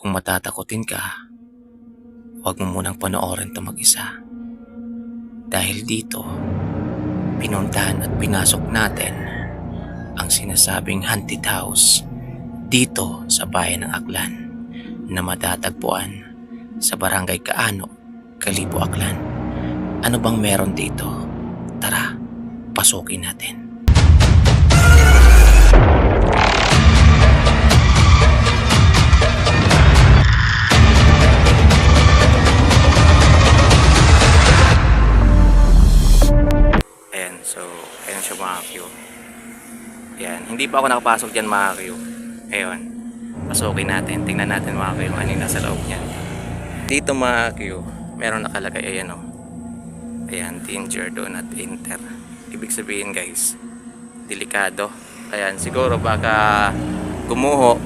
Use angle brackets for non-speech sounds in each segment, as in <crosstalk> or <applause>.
Kung matatakotin ka, huwag mo munang panoorin to mag-isa. Dahil dito, pinuntahan at pinasok natin ang sinasabing haunted house dito sa bayan ng Aklan na matatagpuan sa barangay Kaano, Kalibo, Aklan. Ano bang meron dito? Tara, pasukin natin. Ayan, hindi pa ako nakapasok dyan mga Q. Ayun, pasukin natin. Tingnan natin mga Q ano yung nasa loob niyan. Dito mga Q, meron nakalagay, ayan o. Ayan, danger, do not enter. Ibig sabihin guys, delikado. Ayan, siguro baka gumuho.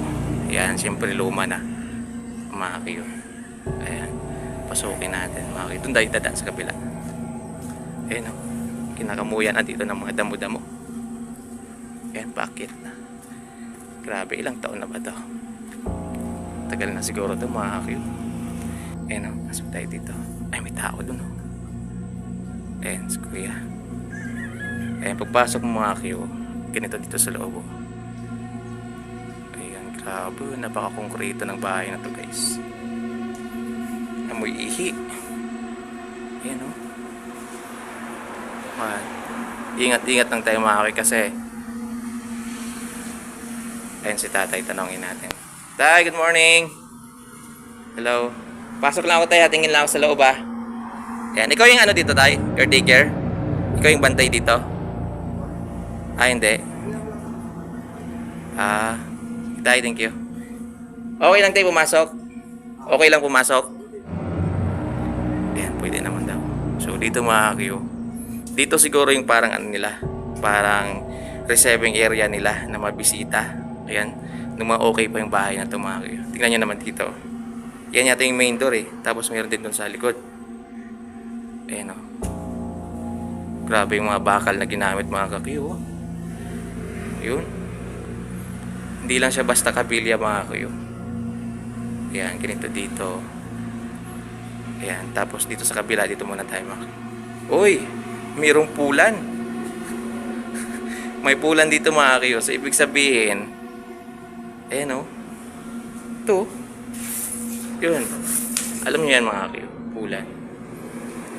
Ayan, siyempre luma na. Mga Q. Ayan, pasukin natin mga Q. Doon tayo dadaan sa kabila. Ayan o. Kinakamuyan at dito ng mga damo-damo. Bakit na? Grabe, ilang taon na ba to? Tagal na siguro to mga kakyo. Ayan o, pasok tayo dito. Ay, may tao dun o. Ayan, si kuya. Ayan, pagpasok mo mga kakyo, ganito dito sa loob o. Ayan, grabe, napaka-konkreto ng bahay na to guys. Amoy ihi. Ayan o. Man, ingat-ingat lang tayo mga kakyo kasi Ayan si tatay, tanongin natin. Tay, good morning! Hello. Pasok lang ako tayo, tingin lang ako sa loob ah. Ayan, ikaw yung ano dito tay? Your daycare? Ikaw yung bantay dito? Ah, hindi. Ah, tay, thank you. Okay lang tayo pumasok? Okay lang pumasok? Ayan, pwede naman daw. So, dito mga kakyo. Dito siguro yung parang ano nila, parang receiving area nila na mabisita. Ayan, nung mga okay pa yung bahay na kakyo. Tingnan nyo naman dito. Yan yata yung main door eh. Tapos mayroon din dun sa likod. Ayan o. Grabe yung mga bakal na ginamit mga kakyo. oh. Yun. Hindi lang siya basta kabilya mga kakyo. Ayan, ganito dito. Ayan, tapos dito sa kabila, dito muna tayo mga. Uy, mayroong pulan. <laughs> May pulan dito mga kakyo. So, ibig sabihin, ayan o. Ito. Yun. Alam niyo yan mga kakyo. Pulan.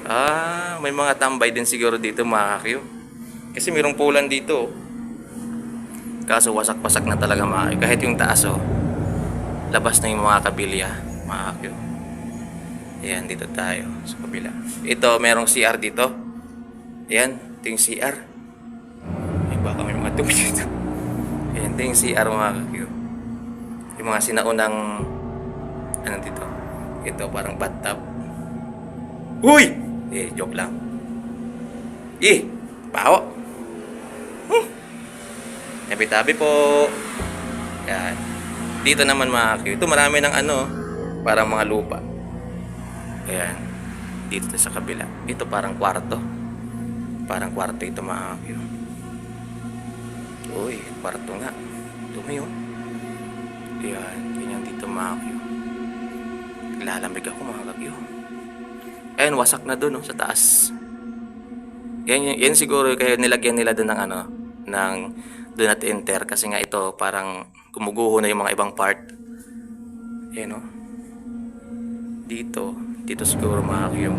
Ah, may mga tambay din siguro dito mga kakyo. Kasi mayroong pulan dito. oh. Kaso wasak-wasak na talaga mga kakyo. Kahit yung taas oh. Labas na yung mga kabilya mga kakyo. Ayan, dito tayo sa kabila. Ito, merong CR dito. Ayan, ito yung CR. Ay, baka may mga dumi dito. Ayan, ito yung CR mga kakyo. Yung mga sinaunang ano dito? Ito parang bathtub. Uy! Eh, joke lang. Eh, baho. Hmm. Tabi-tabi po. Yan. Dito naman mga kakyo. Ito marami ng ano, parang mga lupa. Ayan. Dito sa kabila. Ito parang kwarto. Parang kwarto ito mga kakyo. Uy, kwarto nga. Dumi oh. Ayan, ganyan dito mga kakyo. Lalamig ako mga kakyo. Ayan, wasak na doon oh, sa taas. Yan, yan, yan siguro kaya nilagyan nila doon ng ano, ng do not enter kasi nga ito parang gumuguho na yung mga ibang part. Ayan oh. Dito, dito siguro mga yung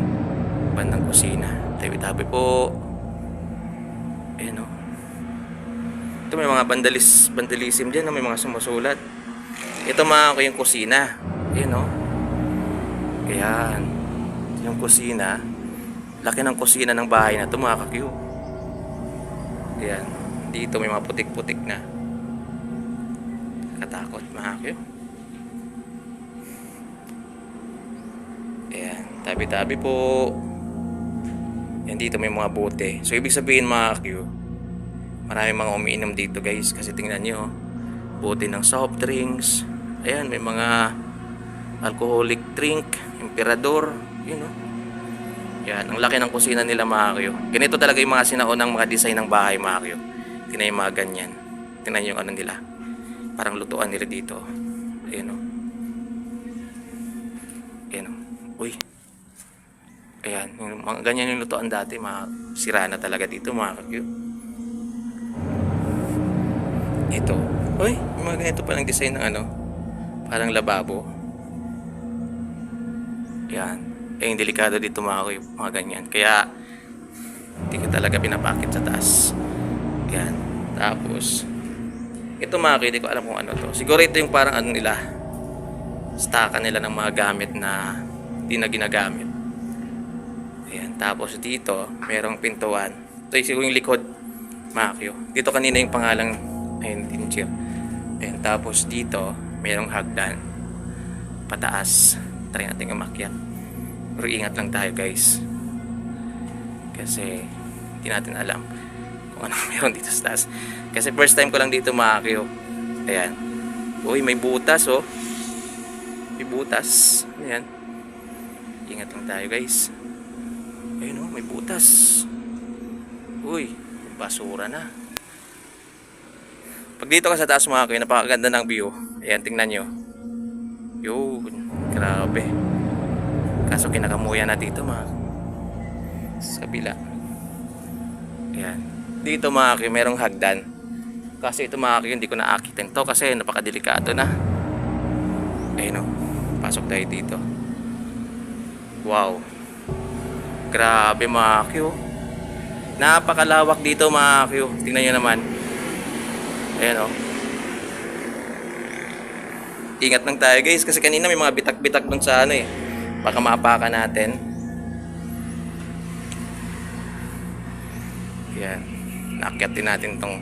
bandang kusina. Tabi-tabi po. Ayan oh. Ito may mga bandalis, vandalism dyan, no? may mga sumusulat. Ito mga ko yung kusina. Ayan o. Ayan. Yung kusina. Laki ng kusina ng bahay na ito mga kakyo. Ayan. Dito may mga putik-putik na. Katakot mga kakyo. Ayan. Tabi-tabi po. Ayan dito may mga bote. So ibig sabihin mga kakyo, marami mga umiinom dito guys. Kasi tingnan nyo. Bote ng soft drinks ayan may mga alcoholic drink emperador you know. Yan ang laki ng kusina nila mga kayo. Ganito talaga yung mga sinaunang mga design ng bahay mga kayo. Tingnan yung mga ganyan. Tingnan yung ano nila. Parang lutuan nila dito. Ayan o ayan o uy. Ayan yung, ganyan yung lutuan dati mga sira na talaga dito mga kayo. Ito. Uy mga ganito pa ng design ng ano parang lababo. Yan. Eh, yung delikado dito mga ka mga ganyan. Kaya, hindi ko talaga pinapakit sa taas. Yan. Tapos, ito mga hindi ko alam kung ano to. Siguro ito yung parang ano nila, stockan nila ng mga gamit na hindi na ginagamit. Ayan. Tapos dito, merong pintuan. Ito yung yung likod, Makyo. Dito kanina yung pangalang, ayun, Tinchir. Ayan. Tapos dito, merong hagdan. Pataas. Try natin umakyat. Pero ingat lang tayo guys. Kasi, hindi natin alam kung ano <laughs> meron dito sa taas. Kasi first time ko lang dito Makyo. Ayan. Uy, may butas oh. May butas. Ayan. Ingat lang tayo guys. Ayun oh, may butas. Uy, basura na. Pag dito ka sa taas mga kayo, napakaganda ng view. Ayan, tingnan nyo. Yun, grabe. Kaso kinakamuya na dito mga sa kabila. Ayan. Dito mga kayo, merong hagdan. Kasi ito mga kayo, hindi ko naakitin to kasi napakadelikado na. Ayun oh, pasok tayo dito. Wow. Grabe mga Q. Napakalawak dito mga Q. Tingnan nyo naman. Ayan o. Ingat lang tayo guys kasi kanina may mga bitak-bitak dun sa ano eh. Baka maapakan natin. Yan. Naakyat din natin tong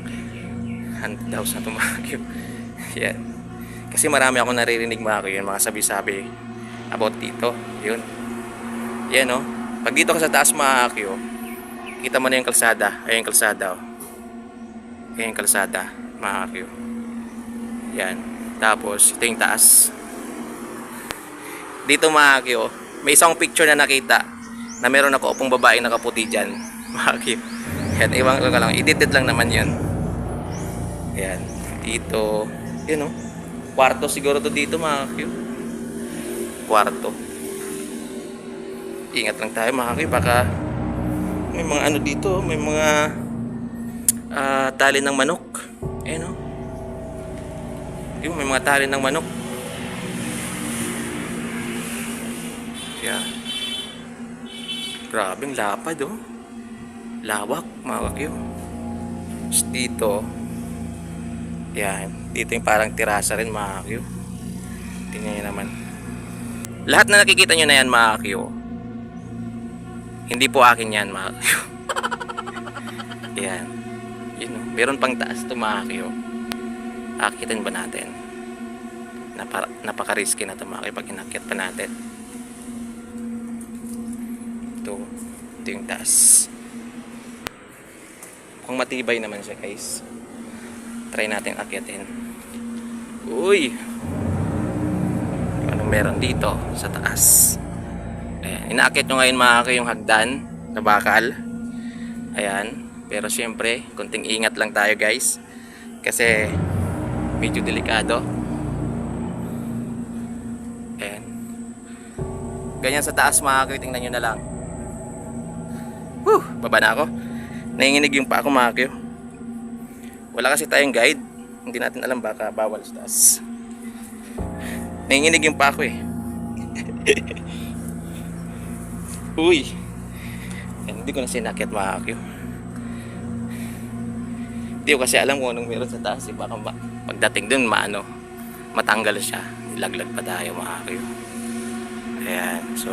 100,000 na Q. Yan. Kasi marami akong naririnig mga yun, mga sabi-sabi about dito. Yun. Yan o. Pag dito ka sa taas mga Q, kita mo na yung kalsada. Ayun yung kalsada o. Ayun yung kalsada Q. Yan. Tapos, ito yung taas. Dito mga Q, may isang picture na nakita na meron ako upong babaeng nakaputi dyan. <laughs> Mga. Yan, iwan ko ka lang. Edited lang naman yun. Yan. Dito. Yun o. Kwarto siguro to dito mga Q. Kwarto. Ingat lang tayo mga Q. Baka may mga ano dito. May mga ah, tali ng manok. Ayan o. Yung may mga tali ng manok. Yan. Grabing lapad oh. Lawak mga kakyo. Tapos dito. Yan. Dito yung parang tirasa rin mga kakyo. Tingnan nyo naman. Lahat na nakikita nyo na yan mga kakyo. Hindi po akin yan mga kakyo. <laughs> yan. Yun oh. Meron pang taas to mga kakyo. Akitin ba natin? Napaka, napaka-risky na kakyo pag inakyat pa natin. Ito. Ito yung taas. Mukhang matibay naman siya guys. Try natin akyatin. Uy! Anong meron dito sa taas? Ayan. Inaakyat nyo ngayon mga yung hagdan na bakal. Ayan. Pero syempre, konting ingat lang tayo guys. Kasi medyo delikado. Ayan. Ganyan sa taas mga kakyo, tingnan nyo na lang. Whew, baba na ako. Nanginginig yung pa ako mga kakyo. Wala kasi tayong guide. Hindi natin alam baka bawal sa taas. Nanginginig yung pa ako eh. <laughs> Uy. Yan, hindi ko na sinakit mga kakyo. Hindi ko kasi alam kung anong meron sa taas. Eh. Baka ma- pagdating dun, maano, matanggal siya. Ilaglag pa tayo mga kakyo. Ayan, so...